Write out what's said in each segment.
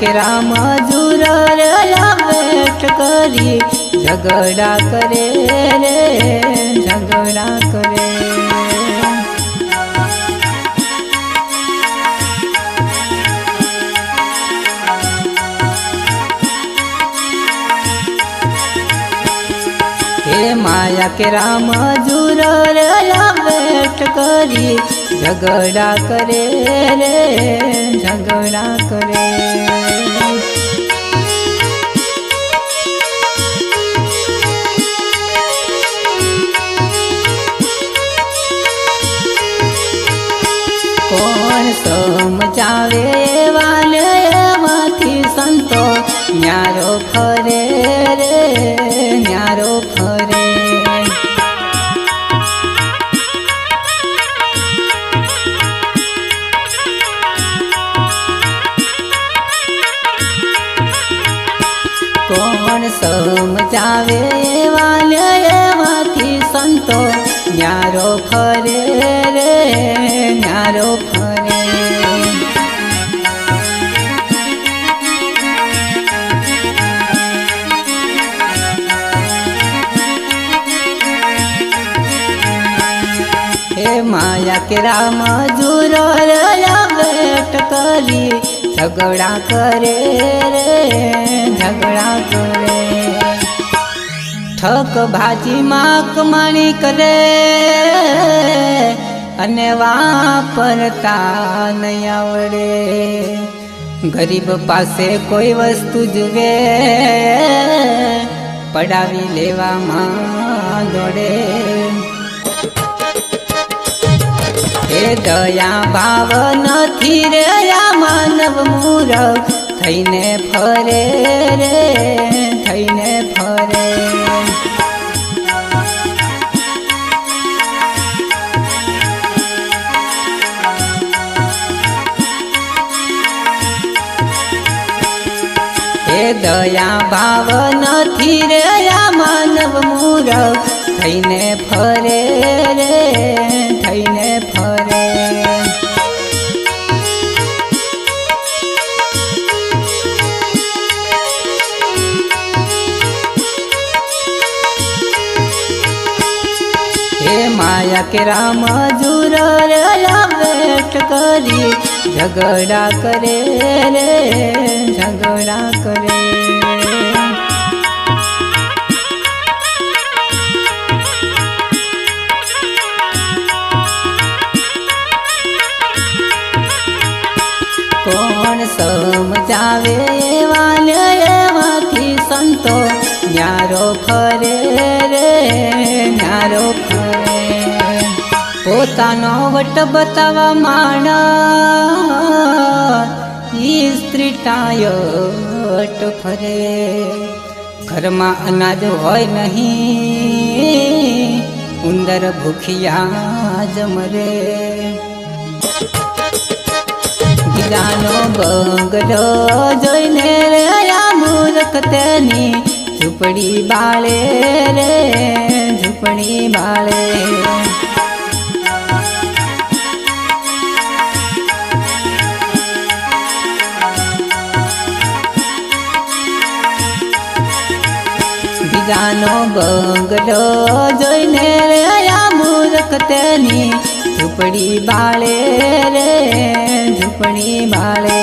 માયા મજૂર વેટ કરી ઝઘડા કરે રે, ઝઘડા કરે. માયા કે રામ જુર વેટ કરી ઝઘડા કરે રે, ઝઘડા કરે. કોણ સમજાવે વાલે એમાંથી સંતો? ન્યારો ફરે રે, ન્યારો ફરે કોણ સમજાવે વાલે એમાંથી સંતો. ન્યારો ફરે રે, ન્યારો ફરે. હે માયા કે રામ જુર વેટ કરી. ઝઘડા કરે રે ઝઘડા કરે ઠક ભાજીમાં કમાણી કરે અને વાપરતા નહીં આવડે ગરીબ પાસે કોઈ વસ્તુ જુએ પડાવી લેવામાં દોડે દયા ભાવ નથી રે આ માનવ મૂરખ થઈને ફરે રે, થઈને ફરે. એ દયા ભાવ નથી રે આ માનવ મૂરખ થઈને ફરે રે, થઈને માયા કે રામ વેટ કરી. ઝઘડા કરે રે, ઝઘડા કરે. કોણ સમજાવે વાલે એમાંથી સંતો? ન્યારો ફરે રે, ન્યારો ફરે પોતાનો વટ બતાવવા માણા ઈ સ્ત્રી ફરે. ઘરમાં અનાજ હોય નહીં, ઉંદર ભૂખિયા જ મરે. ગીરાનો બંગલો જોઈને રહ્યા મૂર્ખ તેની ઝૂંપડી બાળે રે, ઝૂંપડી બાળે. બંગલો જોઈને આ મૂર્ખ તેની. ઝૂંપડી બાળે રે, ઝૂંપડી બાળે.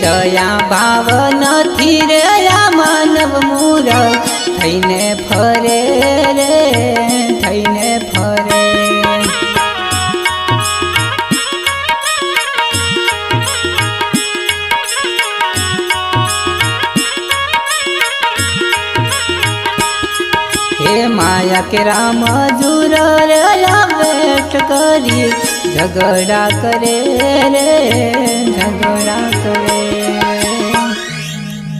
દયા ભાવ નથી રે માનવ મૂર થઈને ફરે રે. માયા કે રામ જુર વેટ કરી. ઝઘડા કરે રે, ઝઘડા કરે.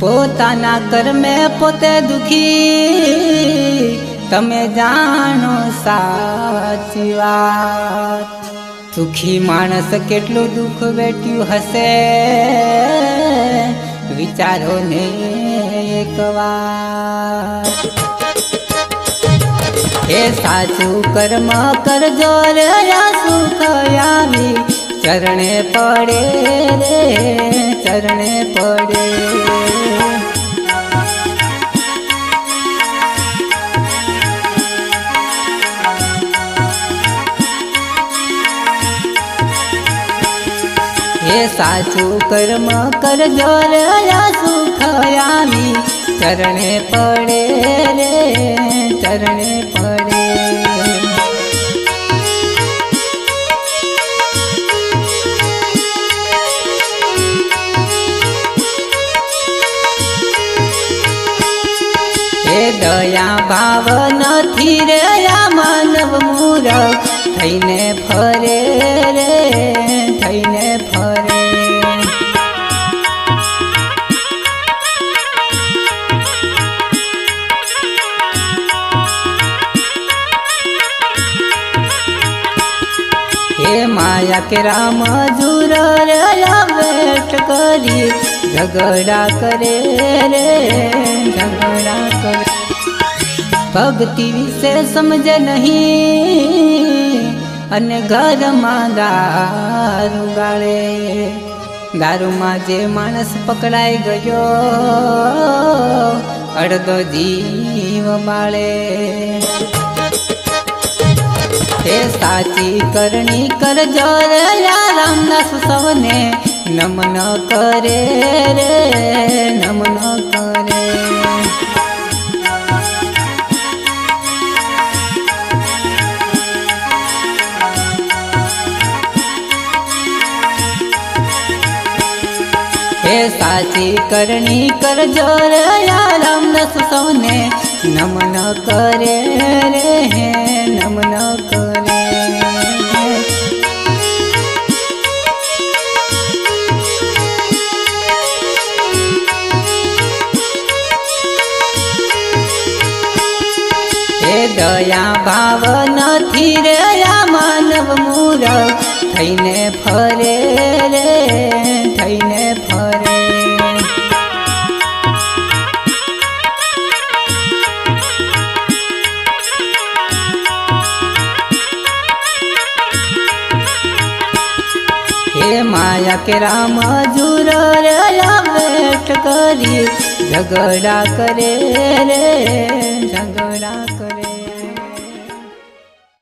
પોતાના કર્મે પોતે દુખી. તમે જાણો સાચી વાત. સુખી માણસ કેટલું દુઃખ વેટ્યું હશે? વિચારો ને એક વાર એ સાચું કર્મ કરજો રહ્યા સુખયામી ચરણે પડે રે, ચરણે પડે. હે સાચું કર્મ કરજો રહ્યા સુખયામી ચરણે પડે રે ચરણે પડે હે દયા ભાવ નથી રે આ માનવ મૂર થઈને ફરે રે થઈને માયા કે રામ જુર વેટ કરી. ઝઘડા કરે રે, ઝઘડા કરે. ભક્તિ વિશે સમજે નહીં અને ઘરમાં દારૂ ગાળે દારૂમાં જે માણસ પકડાઈ ગયો, અડધો જીવ બાળે. હે સાચી કરણી કરજો રામદાસ સૌને નમન કરે રે નમન કરે. હે સાચી કરણી કરજો રામદાસ સૌને નમન કરે રે, હે. દયા ભાવ નથી રે આ માનવ મૂર થઈને ફરે રે, થઈને ફરે. હે માયા કે રામ જુર રે વેટ કરી. ઝઘડા કરે રે, ઝઘડા